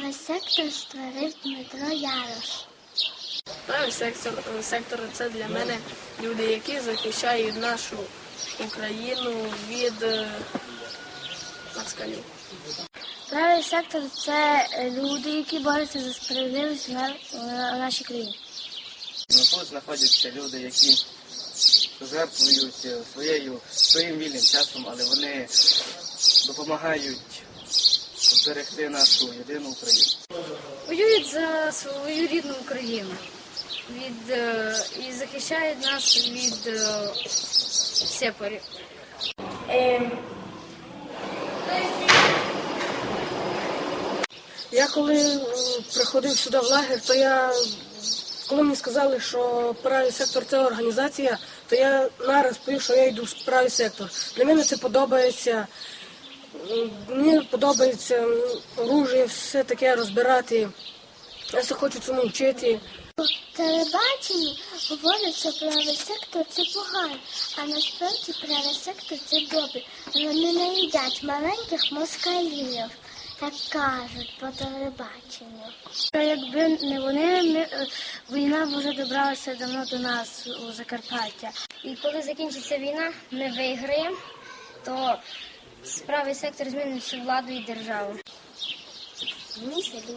Правий сектор створив Дмитро Ярош. Правий сектор, сектор це для мене люди, які захищають нашу Україну від е, москалів. Правий сектор це люди, які борються за справедливість в нашій країні. Ну, тут знаходяться люди, які жертвують е, своєю, своїм вільним часом, але вони допомагають зберегти нашу єдину Україну. Воюють за свою рідну Україну від, е, і захищають нас від е, сепарів. Я коли е, приходив сюди в лагер, то я, коли мені сказали, що правий сектор це організація, то я нараз повів, що я йду в правий сектор. Для мене це подобається. Мені подобається оружие, все таке розбирати. Я все хочу цьому вчити. У телебаченні говорять, що правий сектор це погано, а насправді правий сектор це добре. Вони не їдять маленьких москалів, так кажуть по телебаченню. Якби не вони, ми, е, війна б вже добралася давно до нас у Закарпаття. І коли закінчиться війна, ми виграємо, то правий сектор змінив всю владу і державу. Мій селі.